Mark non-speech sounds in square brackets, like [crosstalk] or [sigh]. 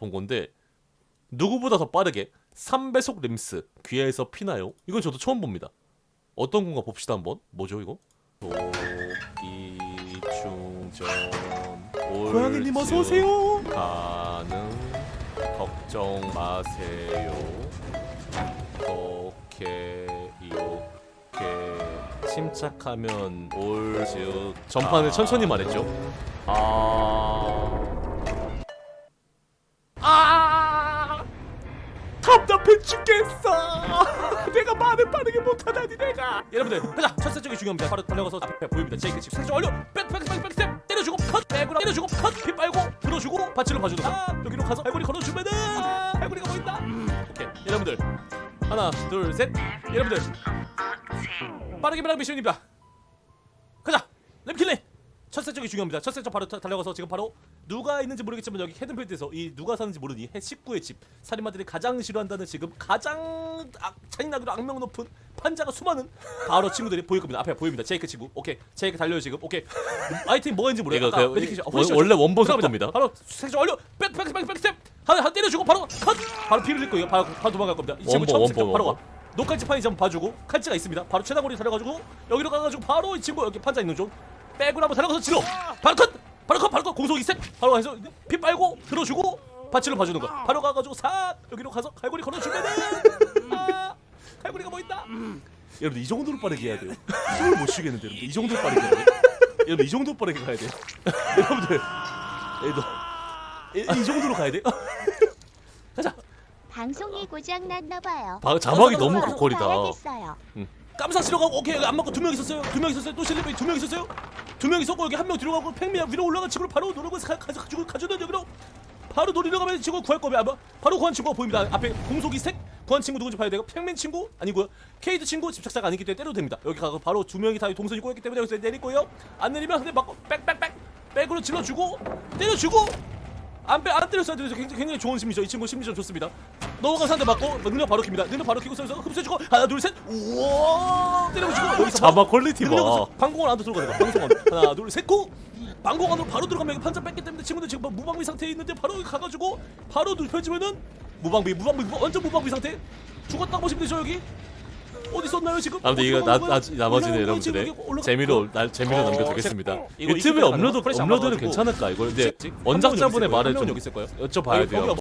본 건데 누구보다 더 빠르게 3배속 림스 귀에서 피나요? 이건 저도 처음 봅니다. 어떤 건가 봅시다 한번. 뭐죠 이거? 도기 충전 고양이님 어서 오세요. 가능 걱정 마세요. 이렇게 이렇게 침착하면 올즈 전판을 천천히 말했죠. 내가 말을 빠르게 못하다니 내가. 여러분들 가자. 첫째 쪽이 중요합니다. 바로 달려가서 앞에 보입니다. 제이크 칩 세조 완료. 백백백백 스텝 때려주고 컷. 백으로 때려주고 컷피 빨고 들어주고 바치를 봐주는 거 여기로 가서 갈고리 걸어주면은 갈고리가 보인다 오케이. 여러분들 하나 둘 셋. 여러분들 빠르게 말하는 미션입니다. 가자. 램킬리 첫째 쪽이 중요합니다. 첫째 쪽 바로 타- 달려가서 지금 바로 누가 있는지 모르겠지만 여기 헤든필드에서 이 누가 사는지 모르니 해 19의 집. 살인마들이 가장 싫어한다는 지금 가장 악, 잔인하기로 악명 높은 판자가 수많은 바로 친구들이 보일 겁니다. 앞에 보입니다. 제이크 친구. 오케이. 제이크 달려요 지금. 오케이. 아이템 뭐가 있는지 모르겠어 이거 그. 원-? 원래 원본. 속도입니다. 바로 세조 완료. 백백백백 스텝. 하나 하나 때려주고 바로 컷! 바로 피를 흘릴 거예요 바로, 바로 도망갈 겁니다. 이 친구 원본, 처음 원본, 시작 바로 가 원본. 노칼지 판이 한번 봐주고 칼지가 있습니다. 바로 최다머리 달려가지고 여기로 가가지고 바로 이 친구 여기 판자 있는 쪽 백으로 한번 달려가서 치러 바로 컷 바로 컷 바로 컷. 공속이 셋 바로 해서 피 빨고 들어주고 바치를 봐주는 거 바로 가가지고 싹 여기로 가서 갈고리 걸어주면은 아, 갈고리가 보인다? 여러분 이 정도로 빠르게 해야 돼요. 숨을 못 쉬겠는데 여러분 이 정도로 빠르게 해야 돼요. 여러분 이 정도로 빠르게 가야 돼요. 여러분들 얘도 이, 이 정도로 가야 돼요? [laughs] 가자. 방송이 고장 났나 봐요. 바, 자막이 너무 고퀄이다. 봐야겠어요. 깜상 치러 가고 오케이 여기 안 맞고 두 명 있었어요. 두 명 있었어요. 또 실리베이 두명 있었어요 두명 있었고 여기 한명 뒤로 가고 팽미야 위로 올라간 친구를 바로 가, 가지고 가주는 여기로 바로 노리러 가면 친구 구할 거면 아마 바로 구한 친구가 보입니다. 앞에 공속이 색? 구한 친구 누군지 봐야 되고 팽민 친구? 아니고요. 케이드 친구 집착자가 아니기 때문에 때려도 됩니다. 여기 가고 바로 두 명이 다 동선이 꼬였기 때문에 여기서 내릴 거예요. 안 내리면 한대 맞고 빽빽빽 백으로 질러주고 때려주고 안, 빼, 안 때렸어야 돼서 굉장히, 굉장히 좋은 심리죠. 이 친구 심리전 좋습니다. 넘어간 상대 맞고 능력 바로 킵니다. 능력 바로 키고 서서 흡수해주고 하나 둘 셋. 우와 때려주고 여기서 자막 퀄리티 봐. 방공을 안으로 들어가는 거. 방송 안으로 하나 둘셋 고. 방공 안으로 바로 들어가면 판자 뺐기 때문에 친구들 지금 막 무방비 상태에 있는데 바로 여기 가가지고 바로 눕혀지면은 무방비 무방비 무- 완전 무방비 상태. 죽었다고 보시면 되죠 여기. 어디 있었나요 지금? 아무튼 이거 나, 나? 나머지는 여러분들의 재미로 날 재미로 어, 남겨두겠습니다. 이거 유튜브에 익숙하지 않아? 업로드 프레시 안 업로드는 봐가지고. 괜찮을까 여기 있을 원작자분의. 말을 좀 여기 있을 거예요. 여쭤봐야 돼요. 거기